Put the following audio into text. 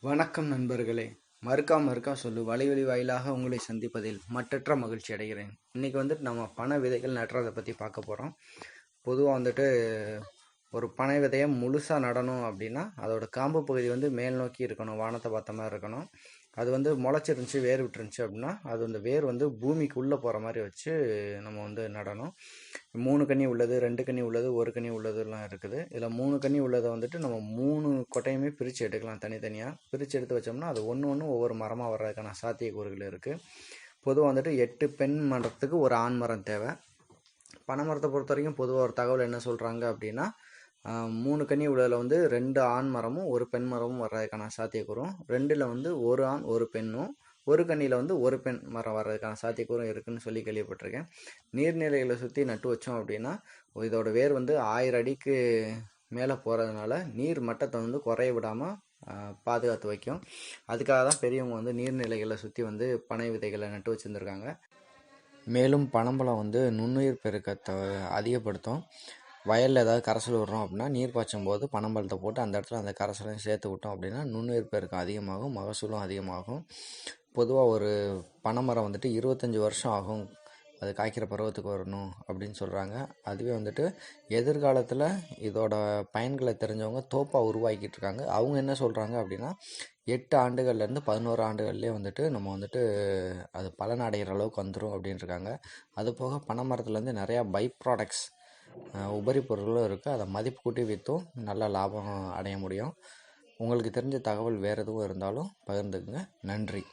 வணக்கம் நண்பர்களே. மறுக்கா மறுக்கா சொல்லு வழி வாயிலாக உங்களை சந்திப்பதில் மற்றற்ற மகிழ்ச்சி அடைகிறேன். இன்றைக்கி வந்துட்டு நம்ம பண விதைகள் நடுறதை பற்றி பார்க்க போகிறோம் பொதுவாக வந்துட்டு ஒரு பனை விதையை முழுசாக நடணும் அப்படின்னா அதோடய காம்பு பகுதி வந்து மேல் நோக்கி இருக்கணும் வானத்தை பார்த்த மாதிரி இருக்கணும். அது வந்து முளைச்சிருந்துச்சி வேர் விட்டுருந்துச்சு அப்படின்னா அது அந்த வேர் வந்து பூமிக்குள்ளே போகிற மாதிரி வச்சு நம்ம வந்து நடணும். மூணு கனி உள்ளது ரெண்டு கனி உள்ளது ஒரு கனி உள்ளதுலாம் இருக்குது. இதில் மூணு கனி உள்ளதை வந்துட்டு நம்ம மூணு கொட்டையுமே பிரித்து எடுக்கலாம் தனித்தனியாக பிரித்து எடுத்து வச்சோம்னா அது ஒன்று ஒன்று ஒவ்வொரு மரமாக வர்றதுக்கான சாத்தியக்கூறுகள் இருக்குது பொதுவாக வந்துட்டு எட்டு பெண் மரத்துக்கு ஒரு ஆண் மரம் தேவை. பனைமரத்தை பொறுத்த வரைக்கும் பொதுவாக ஒரு தகவல் என்ன சொல்கிறாங்க அப்படின்னா மூணு கனி உள்ளதில் வந்து ரெண்டு ஆண் மரமும் ஒரு பெண் மரமும் வர்றதுக்கான சாத்தியக்கூறும். ரெண்டில் வந்து ஒரு ஆண் ஒரு பெண்ணும் ஒரு கண்ணியில் வந்து ஒரு பெண் மரம் வர்றதுக்கான சாத்தியக்கூறும் இருக்குதுன்னு சொல்லி கேள்விப்பட்டிருக்கேன். நீர்நிலைகளை சுற்றி நட்டு வச்சோம் அப்படின்னா இதோட வேர் வந்து ஆயிரம் அடிக்கு மேலே போகிறதுனால நீர் மட்டத்தை வந்து குறைய விடாமல் பாதுகாத்து வைக்கும். அதுக்காக தான் பெரியவங்க வந்து நீர்நிலைகளை சுற்றி வந்து பனை விதைகளை நட்டு வச்சுருந்துருக்காங்க. மேலும் பனம்பழம் வந்து நுண்ணுயிர் பெருக்கத்தை அதிகப்படுத்தும். வயலில் ஏதாவது கரைசல் விடுறோம் அப்படின்னா நீர் பாய்ச்சும் போது பனம்பழத்தை போட்டு அந்த இடத்துல அந்த கரைசலையும் சேர்த்து விட்டோம் அப்படின்னா நுண்ணுயிர் பெருக்கம் அதிகமாகும் மகசூலும் அதிகமாகும். பொதுவாக ஒரு பனைமரம் வந்துட்டு இருபத்தஞ்சி வருஷம் ஆகும். அது காய்க்கிற பருவத்துக்கு வரணும் அப்படின்னு சொல்கிறாங்க அதுவே வந்துட்டு எதிர்காலத்தில் இதோட பயன்களை தெரிஞ்சவங்க தோப்பாக உருவாக்கிட்டு இருக்காங்க. அவங்க என்ன சொல்கிறாங்க அப்படின்னா எட்டு ஆண்டுகள்லேருந்து பதினோரு ஆண்டுகள்லேயே வந்துட்டு நம்ம வந்துட்டு அது பலன் அடைகிற அளவுக்கு வந்துடும் அப்படின்னு இருக்காங்க. அது போக பனை மரத்துலேருந்து நிறையா பை ப்ராடக்ட்ஸ் உபரி பொருளும் இருக்குது அதை மதிப்பு கூட்டி விற்றும் நல்ல லாபம் அடைய முடியும். உங்களுக்கு தெரிஞ்ச தகவல் வேறு எதுவும் இருந்தாலும் பகிர்ந்துக்குங்க. நன்றி.